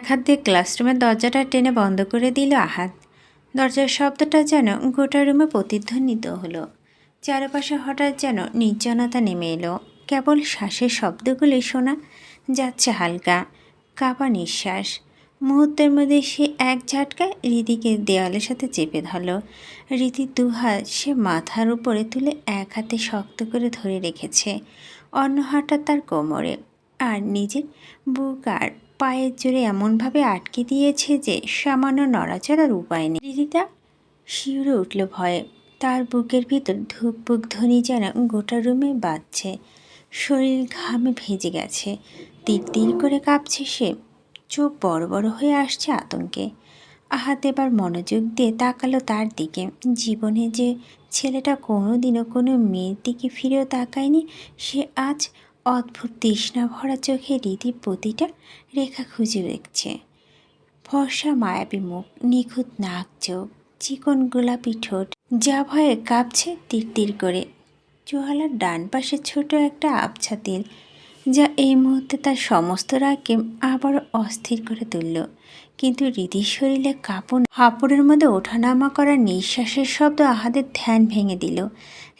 এক হাত দিয়ে ক্লাসরুমের দরজাটা টেনে বন্ধ করে দিল আহাত। দরজার শব্দটা যেন গোটা রুমে প্রতিধ্বনিত হলো। চারপাশে হঠাৎ যেন নির্জনতা নেমে এলো। কেবল শ্বাসের শব্দগুলি শোনা যাচ্ছে হালকা, কাপা নিঃশ্বাস। মুহূর্তের মধ্যে সে এক ঝাটকায় রীতিকে দেওয়ালের সাথে চেপে ধরল। রীতির দুহাত সে মাথার উপরে তুলে এক হাতে শক্ত করে ধরে রেখেছে। অন্য হাতটা তার কোমরে, আর নিজের বুক আর পায়ের জোরে এমনভাবে আটকে দিয়েছে যে সামান্য নড়াচড়ার উপায় নেই। রীতিটা শিউরে উঠল ভয়ে। তার বুকের ভিতর ধূপ বুক ধ্বনি যেন গোটা রুমে বাজছে। শরীর ঘামে ভেজে গেছে। তীর তীর করে কাঁপছে সে। চোখ বড় বড় হয়ে আসছে আতঙ্কে। আহাত এবার মনোযোগ দিয়ে তাকালো তার দিকে। জীবনে যে ছেলেটা কোনো দিনও কোনো মেয়ের দিকে ফিরেও তাকায়নি, সে আজ অদ্ভুত তৃষ্ণা ভরা চোখে রীতি প্রতিটা রেখা খুঁজে দেখছে। ফর্সা মায়াবী মুখ, নিখুঁত নাক চোখ, চিকন গোলাপি ঠোঁট, যা ভয়ে কাঁপছে তীর তীর করে। চোহালার ডান পাশে ছোট একটা আবছা তিল, যা এই মুহূর্তে তার সমস্ত রাগকে আবার অস্থির করে তুলল। কিন্তু রীতির শরীরে কাঁপন হাঁপড়ের মধ্যে ওঠানামা করা নিঃশ্বাসের শব্দ আহাদের ধ্যান ভেঙে দিল।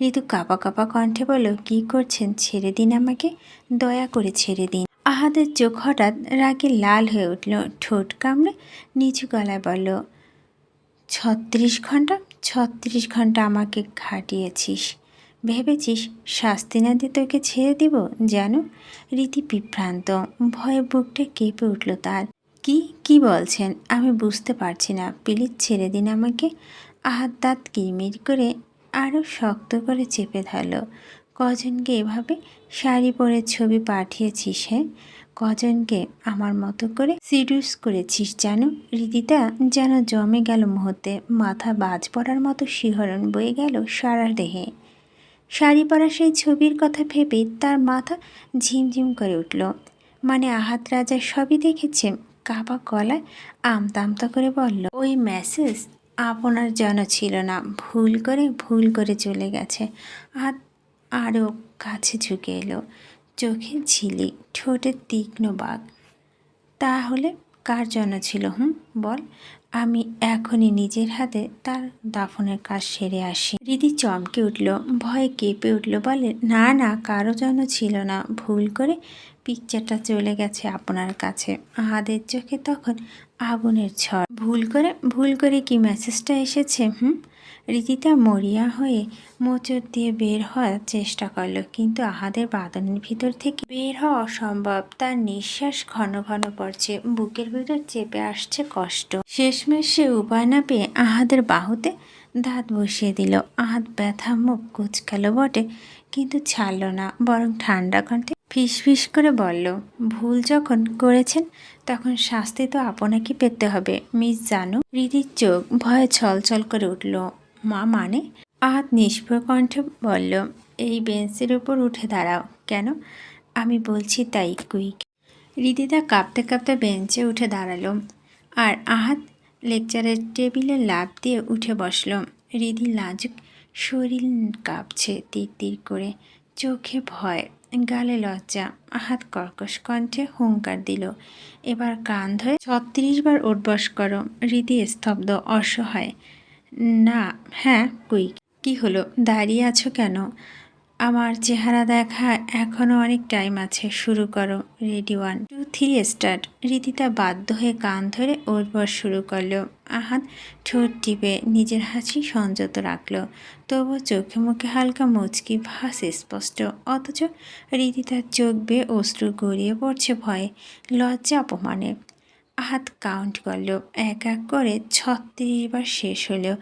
ঋতু কাপা কাপা কণ্ঠে বলল, কি করছেন? ছেড়ে দিন আমাকে। দয়া করে ছেড়ে দিন। আহাদের চোখ হঠাৎ রাগে লাল হয়ে উঠল। ঠোঁট কামড়ে নিচু গলায় বলল, ছত্রিশ ঘণ্টা? ছত্রিশ ঘণ্টা আমাকে ঘাটিয়েছিস ভেবেছিস শাস্তি না দিয়ে তোকে ছেড়ে দিব? যেন রীতি বিভ্রান্ত। ভয়ে বুকটা কেঁপে উঠল তার। কি কি বলছেন? আমি বুঝতে পারছি না। প্লিজ ছেড়ে দিন আমাকে। আহাত দাঁত কিরমির করে আরও শক্ত করে চেপে ধরল। কজনকে এভাবে শাড়ি পরে ছবি পাঠিয়েছিস হ্যাঁ? কজনকে আমার মতো করে সিডিউস করেছিস জানো? রীতিটা যেন জমে গেল মুহূর্তে। মাথা বাজ পড়ার মতো শিহরণ বয়ে গেল সারা দেহে। শাড়ি পরা সেই ছবির কথা ভেবে তার মাথা ঝিমঝিম করে উঠল। মানে আহাত রাজা সবই দেখেছে কাবা গলায় আমতা আমতা করে বলল, ওই মেসেজ আপনার যেন ছিল না। ভুল করে ভুল করে চলে গেছে। আর আরও কাছে ঝুঁকে এলো। চোখে ঝিলি ঠোঁটের তীক্ষ্ণ বাঘ। তাহলে কার জন্য ছিল হুম? বল। আমি এখনই নিজের হাতে তার দাফনের কাজ সেরে আসি। রিদি চমকে উঠল, ভয়ে কেঁপে উঠল, বলে, না না, কারও যেন ছিল না, ভুল করে পিকচারটা চলে গেছে আপনার কাছে। আহাদের চোখে তখন আগুনের ঝড়। ভুল করে ভুল করে কি মেসেজটা এসেছে, হুম? রীতিতা মরিয়া হয়ে মোচড় দিয়ে বের হওয়ার চেষ্টা করল, কিন্তু আহাদের বাদনের ভিতর থেকে বের হওয়া অসম্ভব। তার নিঃশ্বাস ঘন ঘন পড়ছে, বুকের ভিতর চেপে আসছে কষ্ট। শেষমেশ সে উপায় না পেয়ে আহাদের বাহুতে দাঁত বসিয়ে দিল। আহাত ব্যথা মুখ কুচকালো বটে, কিন্তু ছাড়ল না, বরং ঠান্ডা কণ্ঠে ফিস ফিস করে বলল, ভুল যখন করেছেন তখন শাস্তি তো আপনাকে পেতে হবে। মিস জানু রিদির চোখ ভয়ে ছলছল করে উঠল। মা মানে? আহাত নিষ্প্রয় কণ্ঠে বলল, এই বেঞ্চের উপর উঠে দাঁড়াও। কেন? আমি বলছি তাই কুইক রিদিদা কাঁপতে কাঁপতে বেঞ্চে উঠে দাঁড়াল। আর আহাত লেকচারের টেবিলে লাভ দিয়ে উঠে বসল। রিদি লাজুক শরীর কাঁপছে তীর তীর করে। চোখে ভয় গালে লজ্জা, আহাত কর্কশ কণ্ঠে হুঙ্কার দিল। এবার কান ধরে ছত্রিশ বার উঠবস করো, রীতি স্তব্ধ, অসহায়। না হ্যাঁ কুই কি হলো? দাঁড়িয়ে আছো কেন? আমার চেহারা দেখা এখনও অনেক টাইম আছে, শুরু করো। Ready one two three start Ritita বাধ্য হয়ে কান ধরে ওরপর শুরু করল। আহাত ঠোঁট টিপে নিজের হাসি সংযত রাখল। তবু চোখে মুখে হালকা মুচকি ভাস স্পষ্ট। অথচ রীতিতার চোখ বেয়ে অশ্রু গড়িয়ে পড়ছে ভয়ে, লজ্জা অপমানে। হাত কাউন্ট করল। এক এক করে ছত্রিশ বার শেষ হলো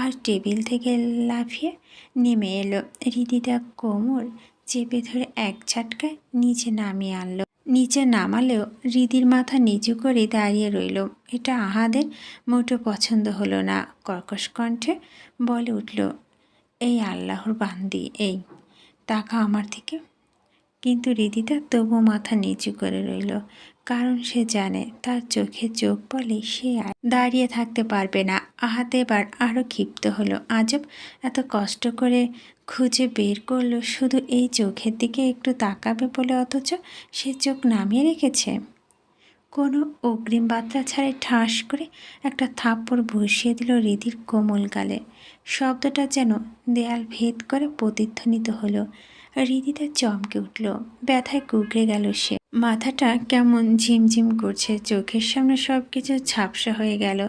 আর টেবিল থেকে লাফিয়ে নেমে এলো। হৃদিতা কোমর চেপে ধরে এক ঝাটকায় নিচে নামিয়ে আনলো। নিচে নামালেও হৃদির মাথা নিচু করে দাঁড়িয়ে রইল। এটা আহাদের মোটো পছন্দ হলো না। কর্কশ কণ্ঠে বলে উঠল, এই আল্লাহর বান্দি, এই টাকা আমার থেকে কিন্তু রিদিতা তবু মাথা নিচু করে রইল। কারণ সে জানে তার চোখে চোখ বলে সে আর দাঁড়িয়ে থাকতে পারবে না। আহাতে এবার আরও ক্ষিপ্ত হলো। আজব এত কষ্ট করে খুঁজে বের করল। শুধু এই চোখের দিকে একটু তাকাবে বলে অথচ সে চোখ নামিয়ে রেখেছে। কোনো অগ্রিম বার্তা ছাড়াই ঠাস করে একটা থাপ্পড় বসিয়ে দিল রিদির কোমল গালে। শব্দটা যেন দেয়াল ভেদ করে প্রতিধ্বনিত হলো। রিদিতা চমকে উঠল। ব্যথায় কুকড়ে গেল সে। মাথাটা কেমন ঝিমঝিম করছে, চোখের সামনে সব কিছু ঝাপসা হয়ে গেল।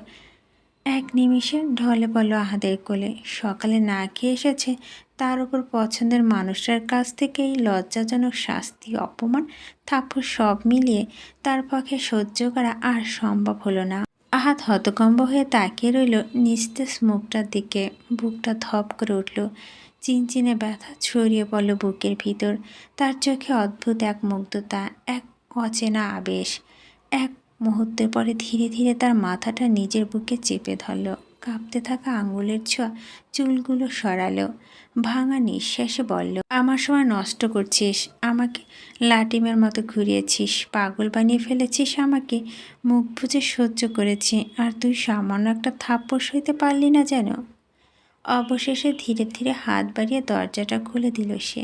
এক নিমিষে ঢলে পড়ল আহাদের কোলে। সকালে না খেয়ে এসেছে তার উপর পছন্দের মানুষটার কাছ থেকে এই লজ্জাজনক শাস্তি, অপমান, থাপ্পড় সব মিলিয়ে তার পক্ষে সহ্য করা আর সম্ভব হলো না। আহাত হতকম্ব হয়ে তাকিয়ে রইল নিস্তেজ মুখটার দিকে। বুকটা ধপ করে উঠল। চিনচিনে ব্যথা ছড়িয়ে পড়ল বুকের ভিতর। তার চোখে অদ্ভুত এক মুগ্ধতা, এক অচেনা আবেশ। এক মুহূর্তের পরে ধীরে ধীরে তার মাথাটা নিজের বুকে চেপে ধরল। কাঁপতে থাকা আঙুলের ছোঁয়া চুলগুলো সরালো। ভাঙা নিঃশ্বাসে বলল, আমার সময় নষ্ট করছিস, আমাকে লাটিমের মতো ঘুরিয়েছিস, পাগল বানিয়ে ফেলেছিস আমাকে, মুখ বুঝে সহ্য করেছি, আর তুই সামান্য একটা থাপ্পড় সইতে পারলি না যেন। অবশেষে ধীরে ধীরে হাত বাড়িয়ে দরজাটা খুলে দিল সে।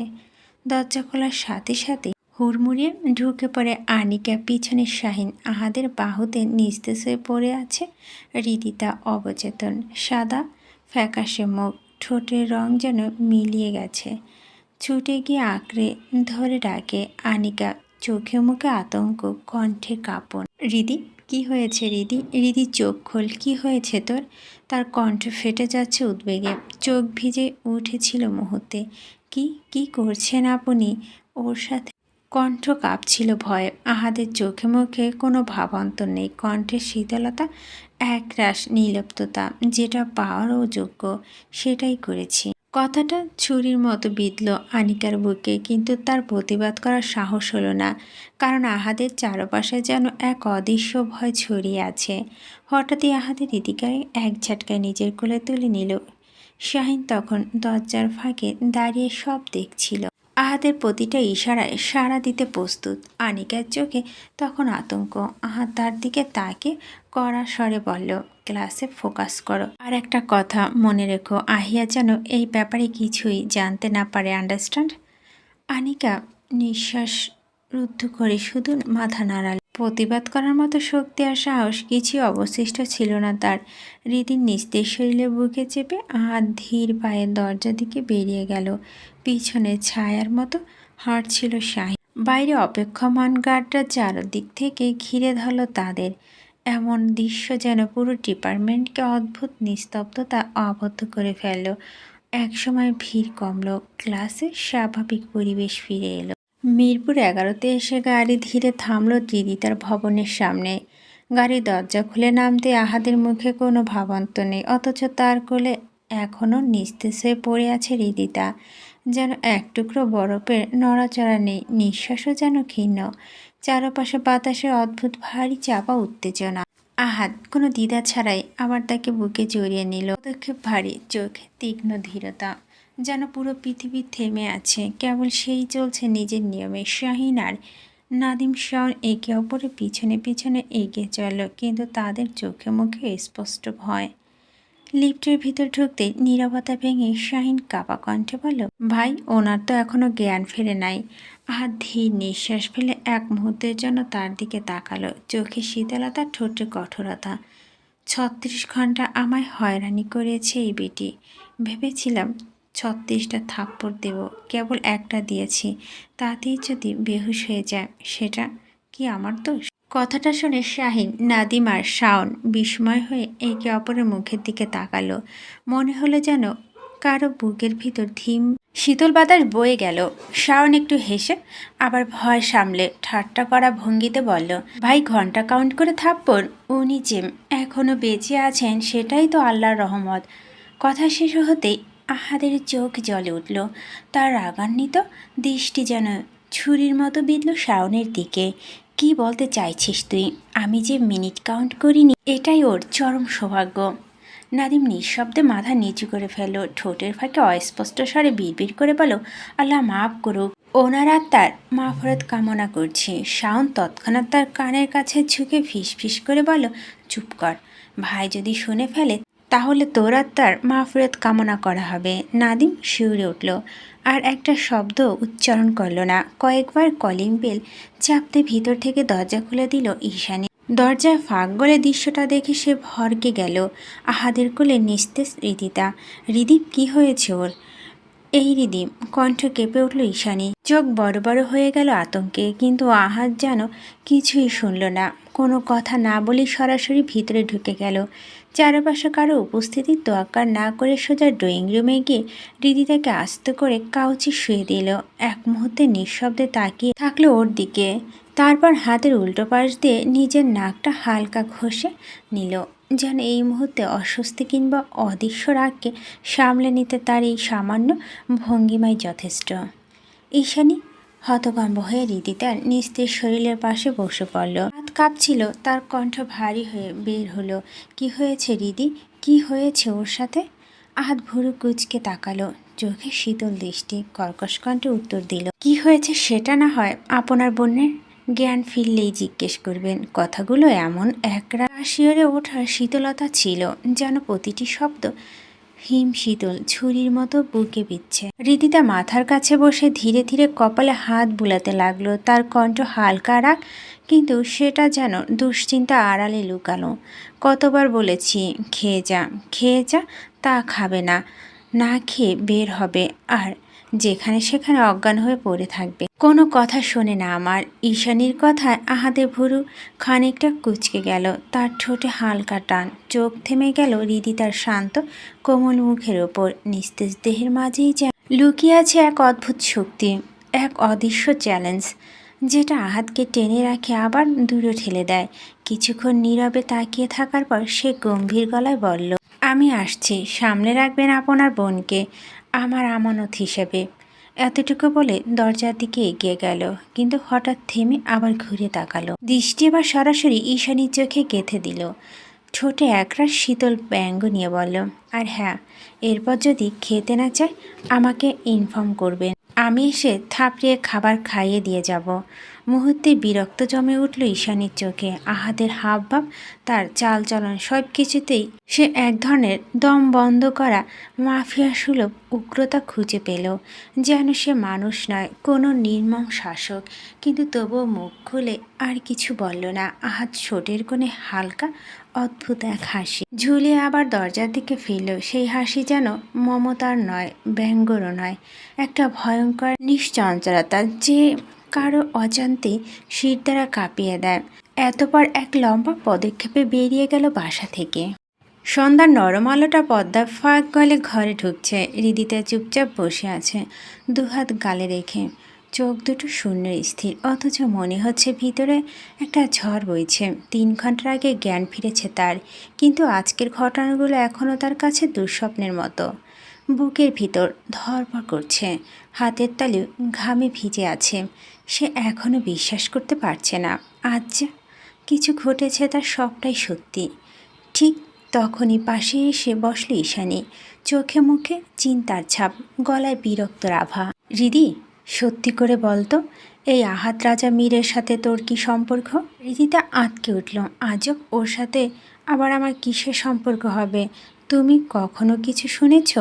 দরজা খোলার সাথে সাথে হুড়মুড়িয়ে ঢুকে পড়ে আনিকা। পিছনে শাহিন আহাদের বাহুতে নিস্তেজ হয়ে পড়ে আছে রিদিতা অবচেতন। সাদা, ফ্যাকাশে মুখ, ঠোঁটের রং যেন মিলিয়ে গেছে। ছুটে গিয়ে আঁকড়ে ধরে ডাকে আনিকা। চোখে মুখে আতঙ্ক, কণ্ঠে কাঁপন। রিদি কি হয়েছে রিদি? রিদি, চোখ খোল, কি হয়েছে তোর? তার কণ্ঠ ফেটে যাচ্ছে উদ্বেগে। চোখ ভিজে উঠেছিল মুহূর্তে। কি কি করছেন আপনি? ওর সাথে কণ্ঠ কাঁপছিল ভয়ে। আহাদের চোখে মুখে কোনো ভাবান্তর নেই। কণ্ঠের শীতলতা একরাশ নির্লিপ্ততা যেটা পাওয়ারও যোগ্য, সেটাই করেছি। কথাটা ছুরির মতো বিঁধল আনিকার বুকে, কিন্তু তার প্রতিবাদ করার সাহস হলো না, কারণ আহাদের চারপাশে যেন এক অদৃশ্য ভয় ছড়িয়ে আছে। হঠাৎই আহাদের রীতিকায় এক ঝাটকায় নিজের কোলে তুলে নিল। শাহিন তখন দরজার ফাঁকে দাঁড়িয়ে সব দেখছিল। আহাদের প্রতিটা ইশারায় সাড়া দিতে প্রস্তুত। আনিকার চোখে তখন আতঙ্ক। আহাত তার দিকে তাকে কড়া স্বরে বলল, ক্লাসে ফোকাস করো। আর একটা কথা মনে রেখো, আহিয়া যেন এই ব্যাপারে কিছুই জানতে না পারে আন্ডারস্ট্যান্ড আনিকা নিঃশ্বাস রুদ্ধ করে শুধু মাথা নাড়াল। প্রতিবাদ করার মতো শক্তি আর সাহস কিছুই অবশিষ্ট ছিল না তার। রীতির নিস্তেজ শরীরে বুকে চেপে হাত ধীর পায়ে দরজা দিকে বেরিয়ে গেল। পিছনে ছায়ার মতো হাঁটছিল শাহী বাইরে অপেক্ষমান গার্ডরা চারদিক থেকে ঘিরে ধরল তাদের। এমন দৃশ্য যেন পুরো ডিপার্টমেন্টকে অদ্ভুত, নিস্তব্ধতা আবদ্ধ করে ফেলল। একসময় ভিড় কমলো, ক্লাসে স্বাভাবিক পরিবেশ ফিরে এলো। মিরপুর এগারোতে এসে গাড়ি ধীরে থামলো দিদিতার ভবনের সামনে। গাড়ির দরজা খুলে নামতে আহাদের মুখে কোনো ভাবান্ত নেই, অথচ তার কোলে এখনও নিস্তেজ হয়ে পড়ে আছে হৃদিতা যেন এক টুকরো বরফের নড়াচড়া নেই, নিঃশ্বাসও যেন ক্ষীণ। চারপাশে বাতাসে অদ্ভুত ভারী চাপা উত্তেজনা। আহাত, কোনো দ্বিধা ছাড়াই আবার তাকে বুকে জড়িয়ে নিল। পদক্ষেপ ভারী, চোখ তীক্ষ্ণ ধীরতা। যেন পুরো পৃথিবী থেমে আছে, কেবল সেই চলছে নিজের নিয়মে। শাহিন আর নাদিম শাওন একে অপরের পিছনে পিছনে এগিয়ে চলল, কিন্তু তাদের চোখে মুখে স্পষ্ট ভয়। লিফটের ভিতর ঢুকতে নীরবতা ভেঙে শাহিন কাপা কণ্ঠে বলল, ভাই, ওনার তো এখনও জ্ঞান ফেরে নাই। আর ধীর নিঃশ্বাস ফেলে এক মুহূর্তের জন্য তার দিকে তাকালো চোখে শীতলতা ঠোঁটে কঠোরতা। ছত্রিশ ঘণ্টা আমায় হয়রানি করেছে এই বেটি। ভেবেছিলাম ছত্রিশটা থাপ্পড় দেব, কেবল একটা দিয়েছি, তাতেই যদি বেহুশ হয়ে যায়, সেটা কি আমার দোষ? কথাটা শুনে শাহিন, নাদিম আর শাওন বিস্ময় হয়ে একে অপরের মুখের দিকে তাকালো। মনে হলো যেন কারও বুকের ভিতর ধীম শীতল বাতাস বয়ে গেল। শাওন একটু হেসে আবার ভয় সামলে ঠাট্টা করা ভঙ্গিতে বলল, ভাই, ঘণ্টা কাউন্ট করে থাপ্পড়। উনি যে এখনও বেঁচে আছেন, সেটাই তো আল্লাহর রহমত। কথা শেষ হতেই আহাদের চোখ জ্বলে উঠল। তার রাগান্বিত দৃষ্টি যেন ছুরির মতো বিঁধল শাওনের দিকে। কি বলতে চাইছিস তুই? আমি যে মিনিট কাউন্ট করিনি, এটাই ওর চরম সৌভাগ্য। নাদিম নিঃশব্দে মাথা নিচু করে ফেলল। ঠোঁটের ফাঁকে অস্পষ্ট স্বরে বিড়বিড় করে বলো আল্লাহ মাফ করুক। ওনার আত্মার মাফরত কামনা করছি। শাওন তৎক্ষণাৎ তার কানের কাছে ঝুঁকে ফিস ফিস করে বলো চুপ কর। ভাই যদি শুনে ফেলে তাহলে তোর আত্মার মাফরত কামনা করা হবে। নাদিম শিউরে উঠল। আর একটা শব্দ উচ্চারণ করল না। কয়েকবার কলিং বেল চাপতে ভিতর থেকে দরজা খুলে দিল ঈশানী। দরজায় ফাঁক গলে দৃশ্যটা দেখে সে ভরকে গেল। আহাদের কোলে নিস্তেজ রিদিতা রিদীপ, কি হয়েছে ওর? এই রিদিম, কণ্ঠ কেঁপে উঠল ঈশানী। চোখ বড় বড় হয়ে গেল আতঙ্কে, কিন্তু আহাদ যেন কিছুই শুনল না। কোনো কথা না বলেই সরাসরি ভিতরে ঢুকে গেল। চারপাশে কারও উপস্থিতি তোয়াক্কার না করে সোজা ড্রয়িং রুমে গিয়ে রিদি তাকে আস্ত করে কাউচে শুয়ে দিল। এক মুহূর্তে নিঃশব্দে তাকিয়ে থাকল ওর দিকে। তারপর হাতের উল্টো পাশ দিয়ে নিজের নাকটা হালকা ঘষে নিল। যেন এই মুহূর্তে অস্বস্তি কিংবা অদৃশ্য রাগকে সামলে নিতে তার এই সামান্য ভঙ্গিমাই যথেষ্ট। ঈশানী হতভম্ব হয়ে রীতি তার নিস্তেজ শরীরের পাশে বসে পড়ল। হাত কাঁপছিল, তার কণ্ঠ ভারী হয়ে বের হলো। কি হয়েছে রিদি কি হয়েছে ওর সাথে? আহাত ভুরু কুচকে তাকালো, চোখে শীতল দৃষ্টি, কর্কশ কণ্ঠে উত্তর দিল, কি হয়েছে সেটা না হয় আপনার বোনের জ্ঞান ফিরলেই জিজ্ঞেস করবেন। কথাগুলো এমন একরা শিওরে ওঠার শীতলতা ছিল, যেন প্রতিটি শব্দ হিম শীতল ছুরির মতো বুকে বিচ্ছে। রীতিতা মাথার কাছে বসে ধীরে ধীরে কপালে হাত বুলাতে লাগল, তার কণ্ঠ হালকা রাখ কিন্তু সেটা যেন দুশ্চিন্তা আড়ালে লুকালো। কতবার বলেছি, খেয়ে যা খেয়ে যা, তা খাবে না না খেয়ে বের হবে। আর যেখানে সেখানে অজ্ঞান হয়ে পড়ে থাকবে। কোনো কথা শোনে না আমার। ঈশানীর কথায় আহাদে ভুরু খানিকটা কুচকে গেল। তার ঠোঁটে হালকা টান। চোখ থেমে গেল রিদি তার শান্ত, কোমল মুখের ওপর। নিস্তেজ দেহের মাঝেই যা লুকিয়ে আছে এক অদ্ভুত শক্তি, এক অদৃশ্য চ্যালেঞ্জ, যেটা আহাতকে টেনে রাখে আবার দূরে ঠেলে দেয়। কিছুক্ষণ নীরবে তাকিয়ে থাকার পর সে গম্ভীর গলায় বলল, আমি আসছি। সামনে রাখবেন আপনার বোনকে। আমার আমানত হিসেবে। এতটুকু বলে দরজার দিকে এগিয়ে গেল, কিন্তু হঠাৎ থেমে আবার ঘুরে তাকালো। দৃষ্টি আবার সরাসরি ঈশানীর চোখে গেঁথে দিল। ছোটে একরা শীতল ব্যঙ্গ নিয়ে বলল, আর হ্যাঁ এরপর যদি খেতে না চায়, আমাকে ইনফর্ম করবেন। আমি এসে থাপড়িয়ে খাবার খাইয়ে দিয়ে যাব। মুহূর্তে বিরক্ত জমে উঠল ঈশানীর চোখে। আহাদের হাবভাব, তার চালচলন সব কিছুতেই সে এক ধরনের দম বন্ধ করা মাফিয়া সুলভ উগ্রতা খুঁজে পেল। যেন সে মানুষ নয়, কোনো নির্মম শাসক। কিন্তু তবুও মুখ খুলে আর কিছু বলল না। আহাত ছোটের কোণে হালকা অদ্ভুত এক হাসি। ঝুলে আবার দরজার দিকে ফিরল। সেই হাসি যেন মমতার নয়, ব্যঙ্গরও নয়। একটা ভয়ঙ্কর নিশ্চঞ্চলতা যে কারও অজান্তে শির দ্বারা কাঁপিয়ে দেয়। এতপর এক লম্বা পদক্ষেপে বেরিয়ে গেল বাসা থেকে। সন্ধ্যার নরম আলোটা পদ্মা ফাঁক গলে ঘরে ঢুকছে। হৃদিতে চুপচাপ বসে আছে, দুহাত গালে রেখে। চোখ দুটো শূন্য স্থির, অথচ মনে হচ্ছে ভিতরে একটা ঝড় বইছে। তিন ঘণ্টার আগে জ্ঞান ফিরেছে তার, কিন্তু আজকের ঘটনাগুলো এখনও তার কাছে দুঃস্বপ্নের মতো। বুকের ভিতর ধরপড় করছে, হাতের তালু ঘামে ভিজে আছে। সে এখনও বিশ্বাস করতে পারছে না, আজ কিছু ঘটেছে তার সবটাই সত্যি। ঠিক তখনই পাশে এসে বসল ঈশানী, চোখে মুখে চিন্তার ছাপ, গলায় বিরক্ত আভা রিদি সত্যি করে বলতো, এই আহাত রাজা মীরের সাথে তোর কি সম্পর্ক? রীতিটা আঁতকে উঠল, আজব, ওর সাথে আবার আমার কিসের সম্পর্ক হবে? তুমি কখনো কিছু শুনেছ?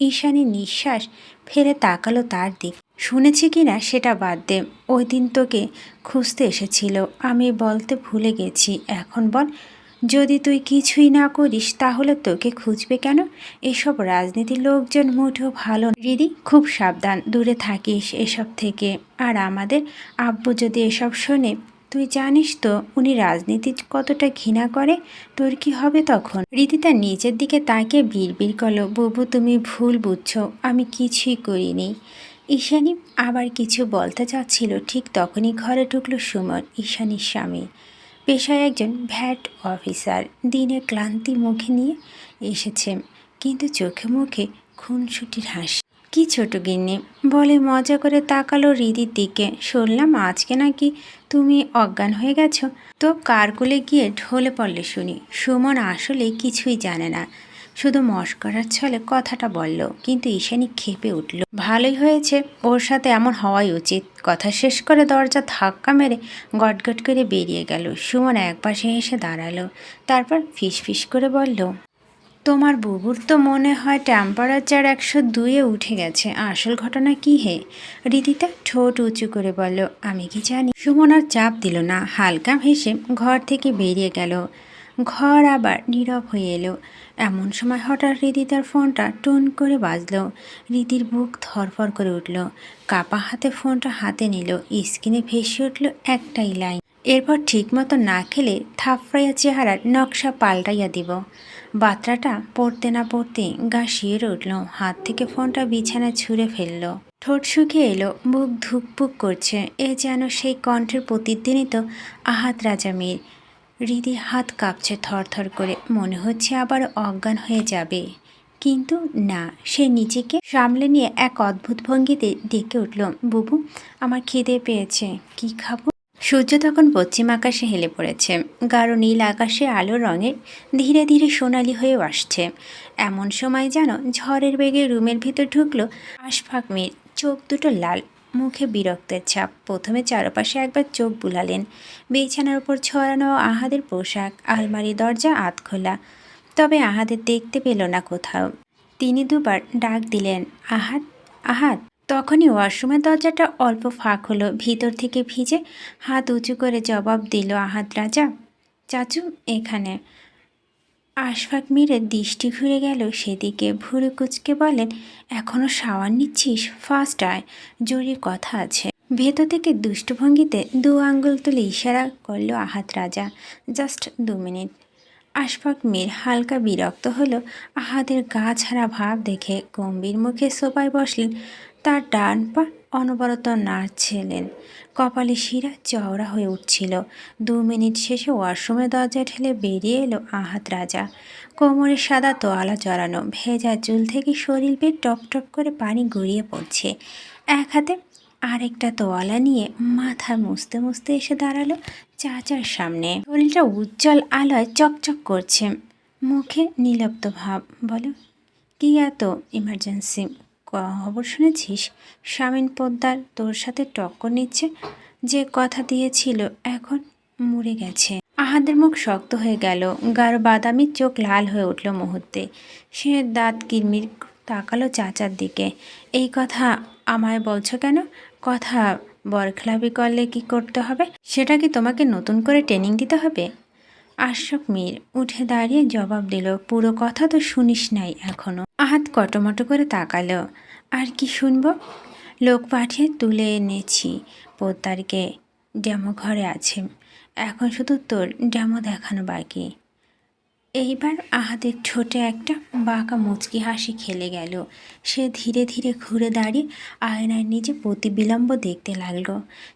ঈশানী নিঃশ্বাস ফেলে তাকালো তার দিক। শুনেছি কি না সেটা বাদ দে, ওই দিন তোকে খুঁজতে এসেছিল, আমি বলতে ভুলে গেছি। এখন বল যদি তুই কিছুই না করিস, তাহলে তোকে খুঁজবে কেন? এসব রাজনীতির লোকজন মুঠেও ভালো রিদি, খুব সাবধান, দূরে থাকিস এসব থেকে। আর আমাদের আব্বু যদি এসব শোনে, তুই জানিস তো উনি রাজনীতি কতটা ঘৃণা করে, তোর কি হবে তখন? রীতি তার নিচের দিকে তাকে বিড়বিড় করল, বুবু, তুমি ভুল বুঝছ, আমি কিছুই করিনি। ঈশানী আবার কিছু বলতে চাচ্ছিল, ঠিক তখনই ঘরে ঢুকলো সুমন, ঈশানীর স্বামী। পেশায় একজন ভ্যাট অফিসার। দিনে ক্লান্তি মুখে নিয়ে এসেছে, কিন্তু চোখে মুখে খুনসুটির হাসি। কি ছোট গিন্নি, বলে মজা করে তাকালো রিদির দিকে। শুনলাম আজকে নাকি তুমি অজ্ঞান হয়ে গেছো। তো কারকুলে গিয়ে ঢলে পড়লে শুনি। সুমন আসলে কিছুই জানে না। শুধু মস্করার ছলে কথাটা বলল, কিন্তু ঈশানী খেপে উঠল। ভালোই হয়েছে, ওর সাথে এমন হওয়াই উচিত। কথা শেষ করে দরজা ধাক্কা মেরে গটগট করে বেরিয়ে গেল। সুমন একপাশে এসে দাঁড়াল, তারপর ফিস ফিস করে বলল, তোমার বুবুর তো মনে হয় টেম্পারেচার একশো দুইয়ে উঠে গেছে, আসল ঘটনা কি হে? রীতিতা ঠোঁট উঁচু করে বলল, আমি কি জানি? সুমন আর চাপ দিল না, হালকা ভেসে ঘর থেকে বেরিয়ে গেল। ঘর আবার নীরব হয়ে এলো। এমন সময় হঠাৎ রীতি তার ফোনটা টুন করে বাজলো। রীতির বুক ধরফর করে উঠল। কাপা হাতে ফোনটা হাতে নিল। স্ক্রিনে ভেসে উঠল একটাই লাইন। এরপর ঠিকমতো না খেলে থাপড়াইয়া চেহারার নকশা পাল্টাইয়া দিব। বার্তাটা পড়তে না পড়তে গা শিয়ের উঠল। হাত থেকে ফোনটা বিছানায় ছুঁড়ে ফেলল। ঠোঁট শুকিয়ে এলো। বুক ধুকপুক করছে। এ যেন সেই কণ্ঠের প্রতিদিনই তো আহাত রাজা মীর। হৃদি হাত কাঁপছে থরথর করে। মনে হচ্ছে আবার অজ্ঞান হয়ে যাবে। কিন্তু না, সে নিজেকে সামলে নিয়ে এক অদ্ভুত ভঙ্গিতে ডেকে উঠল, বুবু, আমার খিদে পেয়েছে, কি খাব? সূর্য তখন পশ্চিম আকাশে হেলে পড়েছে। গাঢ় নীল আকাশে আলো রঙের ধীরে ধীরে সোনালি হয়েও আসছে। এমন সময় যেন ঝড়ের বেগে রুমের ভিতর ঢুকলো আশফাক মীর। চোখ দুটো লাল মুখে বিরক্তের ছাপ। প্রথমে চারপাশে একবার চোখ বুলালেন। বিছানার উপর ছড়ানো আহাদের পোশাক, আলমারি দরজা আত খোলা তবে আহাদের দেখতে পেল না কোথাও। তিনি দুবার ডাক দিলেন আহাত আহাত তখনই ওয়াশরুমের দরজাটা অল্প ফাঁক হলো, ভিতর থেকে ভিজে হাত উঁচু করে জবাব দিল আহাত রাজা, চাচু, এখানে। আশফাক মিরে দৃষ্টি ঘুরে গেল সেদিকে। ভুরু কুচকে বলেন এখনও শাওয়ার নিচ্ছিস? ফার্স্ট আয়। জরুরি কথা আছে। ভেতর থেকে দুষ্টভঙ্গিতে দু আঙ্গুল তুলে ইশারা করল আহাত রাজা। জাস্ট দু মিনিট। আশফাক মীর হালকা বিরক্ত হলো। আহাদের গা ছাড়া ভাব দেখে গম্ভীর মুখে সোপায় বসলেন। তার ডান পা অনবরত নাড়ছিলেন কপালে শিরা চওড়া হয়ে উঠছিল। দু মিনিট শেষে ওয়াশরুমে দরজা ঠেলে বেরিয়ে এলো আহাত রাজা। কোমরে সাদা তোয়ালা জড়ানো, ভেজা চুল থেকে শরীর বেয়ে টপ টপ করে পানি গড়িয়ে পড়ছে। এক হাতে আরেকটা তোয়ালা নিয়ে মাথা মুছতে মুছতে এসে দাঁড়াল চাচার সামনে। শরীরটা উজ্জ্বল আলোয় চকচক করছে। মুখে নিলপ্ত ভাব, বলো, কি এত ইমার্জেন্সি খবর শুনেছিস? স্বামীন পোদ্দার তোর সাথে টক্কর নিচ্ছে। যে কথা দিয়েছিল এখন মরে গেছে। আহাদের মুখ শক্ত হয়ে গেল। গাঢ় বাদামি চোখ লাল হয়ে উঠল মুহূর্তে। সে দাঁত কিরমির তাকালো চাচার দিকে। এই কথা আমায় বলছো কেন? কথা বরখলাপি করলে কি করতে হবে? সেটা কি তোমাকে নতুন করে ট্রেনিং দিতে হবে? আশরাফ মীর উঠে দাঁড়িয়ে জবাব দিল, পুরো কথা তো শুনিস নাই এখনও। আহাত কটমটো করে তাকালো, আর কি শুনব? লোক পাঠিয়ে তুলে এনেছি, পোদ্দারকে। ডেমো ঘরে আছে। এখন শুধু তোর ডেমো দেখানো বাকি। এইবার আহাদের ঠোঁটে একটা বাঁকা মুচকি হাসি খেলে গেল। সে ধীরে ধীরে ঘুরে দাঁড়িয়ে আয়নার নিজে প্রতিবিলম্ব দেখতে লাগল।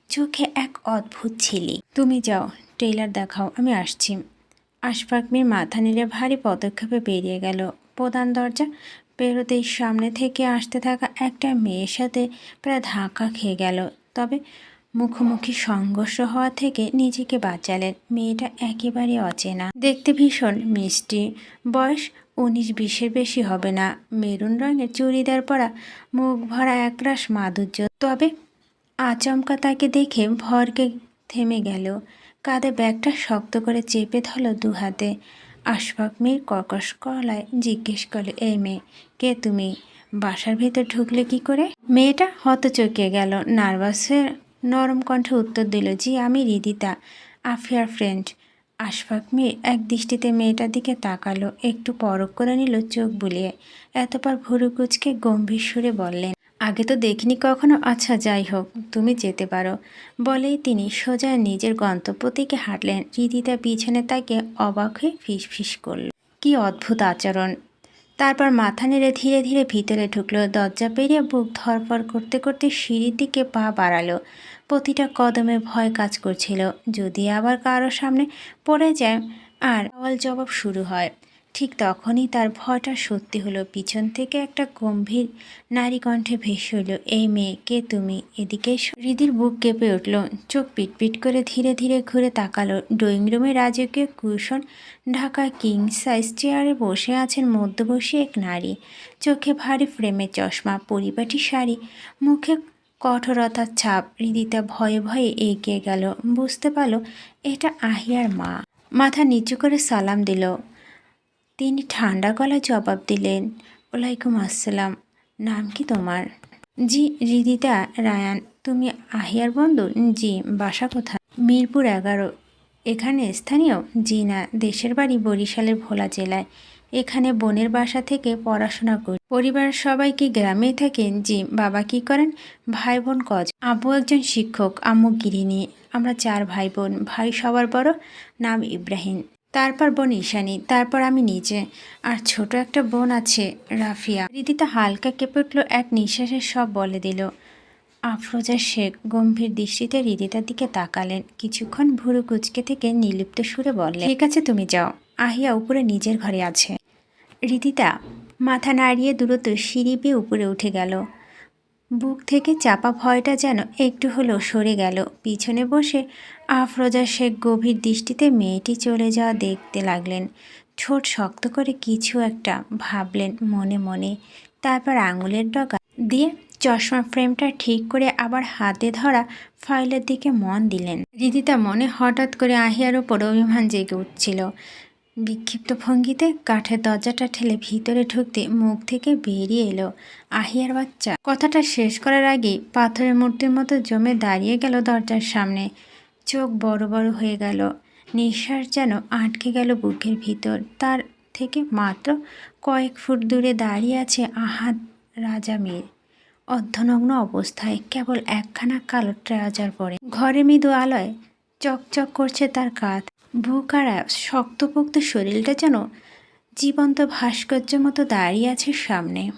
চোখে এক অদ্ভুত ছিলি তুমি যাও টেইলার দেখাও, আমি আসছি। আশফাক মির মাথা নেড়ে ভারী পদক্ষেপে বেরিয়ে গেল। প্রধান দরজা পেরোতেই সামনে থেকে আসতে থাকা একটা মেয়ের সাথে প্রায় ধাক্কা খেয়ে গেল। তবে মুখোমুখি সংঘর্ষ হওয়া থেকে নিজেকে বাঁচালেন। মেয়েটা একেবারে অচেনা। দেখতে ভীষণ মিষ্টি। বয়স উনিশ বিশের বেশি হবে না। মেরুন রঙের চুড়িদার পরা, মুখ ভরা একরাশ মাধুর্য। তবে আচমকা তাকে দেখে ভরকে থেমে গেল। কাঁধে ব্যাগটা শক্ত করে চেপে ধরল দু হাতে আশফাক মেয়ের কর্কশ গলায় জিজ্ঞেস করল, এই মেয়ে, কে তুমি? বাসার ভেতর ঢুকলে কি করে? মেয়েটা হতচকিয়ে গেল নার্ভাসের নরম কণ্ঠে উত্তর দিল, জি, আমি রিদিতা, আফিয়ার ফ্রেন্ড। আশফাক মেয়ে এক দৃষ্টিতে মেয়েটার দিকে তাকালো, একটু পরক করে নিল চোখ বুলিয়ে। এতপর ভুরু কুচকে গম্ভীর সুরে বললেন আগে তো দেখিনি কখনো। আচ্ছা যাই হোক, তুমি যেতে পারো। বলেই তিনি সোজা নিজের গন্তব্য থেকে হাঁটলেন। রিদিতা পিছনে তাকে অবাক হয়ে ফিস ফিস করল। কি অদ্ভুত আচরণ। তারপর মাথা নেড়ে ধীরে ধীরে ভিতরে ঢুকলো। দরজা পেরিয়ে বুক ধরপর করতে করতে সিঁড়ির দিকে পা বাড়ালো। প্রতিটা কদমে ভয় কাজ করছিল। যদি আবার কারও সামনে পড়ে যায়, আর সওয়াল জবাব শুরু হয়। ঠিক তখনই তার ভয়টা সত্যি হলো। পিছন থেকে একটা গম্ভীর নারী কণ্ঠে ভেসে হলো এই মেয়ে, কে তুমি? এদিকে। হৃদির বুক কেঁপে উঠল, চোখ পিটপিট করে ধীরে ধীরে ঘুরে তাকালো। ড্রয়িং রুমে রাজকীয় কুশন ঢাকা কিং সাইজ চেয়ারে বসে আছেন মধ্যবয়সী এক নারী। চোখে ভারী ফ্রেমের চশমা, পরিপাটি শাড়ি, মুখে কঠোরতার ছাপ। হৃদিতা ভয়ে ভয়ে এগিয়ে গেল। বুঝতে পারল, এটা আহিয়ার মা। মাথা নিচু করে সালাম দিল। তিনি ঠান্ডা গলায় জবাব দিলেন, ওয়ালাইকুম আসসালাম, নাম কি তোমার? জি রিদিতা রায়ান, তুমি আহিয়ার বন্ধু? জি, বাসা কোথায়? মিরপুর এগারো, এখানে স্থানীয়? জি না, দেশের বাড়ি বরিশালের ভোলা জেলায়, এখানে বোনের বাসা থেকে পড়াশোনা করি। পরিবারের সবাই কি গ্রামেই থাকেন? জি, বাবা কি করেন? ভাই বোন কজ, আব্বু একজন শিক্ষক, আম্মু গৃহিণী, আমরা চার ভাই বোন ভাই সবার বড়, নাম ইব্রাহিম। তারপর বোন ঈশানী, তারপর আমি নিজে। আর ছোট একটা বোন আছে, রাফিয়া। রীতিতা হালকা কেঁপে উঠল, এক নিঃশ্বাসে সব বলে দিল। আফরোজা শেখ গম্ভীর দৃষ্টিতে হৃদিতার দিকে তাকালেন। কিছুক্ষণ ভুরু কুচকে থেকে নির্লিপ্ত সুরে বললেন, ঠিক আছে, তুমি যাও। আহিয়া উপরে নিজের ঘরে আছে। হৃদিতা মাথা নাড়িয়ে দ্রুত সিঁড়ি বেয়ে উপরে উঠে গেল। বুক থেকে চাপা ভয়টা যেন একটু হলেও সরে গেল। পিছনে বসে আফরোজা শেখ গভীর দৃষ্টিতে মেয়েটি চলে যাওয়া দেখতে লাগলেন। ঠোঁট শক্ত করে কিছু একটা ভাবলেন মনে মনে। তারপর আঙুলের ডগা দিয়ে চশমা ফ্রেমটা ঠিক করে আবার হাতে ধরা ফাইলের দিকে মন দিলেন। রিদিতা মনে হঠাৎ করে আহিয়ার ওপর অভিমান জেগে উঠছিল। বিক্ষিপ্ত ভঙ্গিতে কাঠের দরজাটা ঠেলে ভিতরে ঢুকতে মুখ থেকে বেরিয়ে এলো আহিয়ার বাচ্চা। কথাটা শেষ করার আগেই পাথরের মূর্তির মতো জমে দাঁড়িয়ে গেল দরজার সামনে। চোখ বড় বড় হয়ে গেল। নিঃশ্বাস যেন আটকে গেল বুকের ভিতর। তার থেকে মাত্র কয়েক ফুট দূরে দাঁড়িয়ে আছে আহাদ রাজা মীর। অর্ধনগ্ন অবস্থায় কেবল একখানা কালো ট্রাউজার পরে। ঘরে মৃদু আলোয় চকচক করছে তার কাঁধ। বুক আর শক্তপোক্ত শরীরটা যেন জীবন্ত ভাস্কর্য মতো দাঁড়িয়ে আছে সামনে।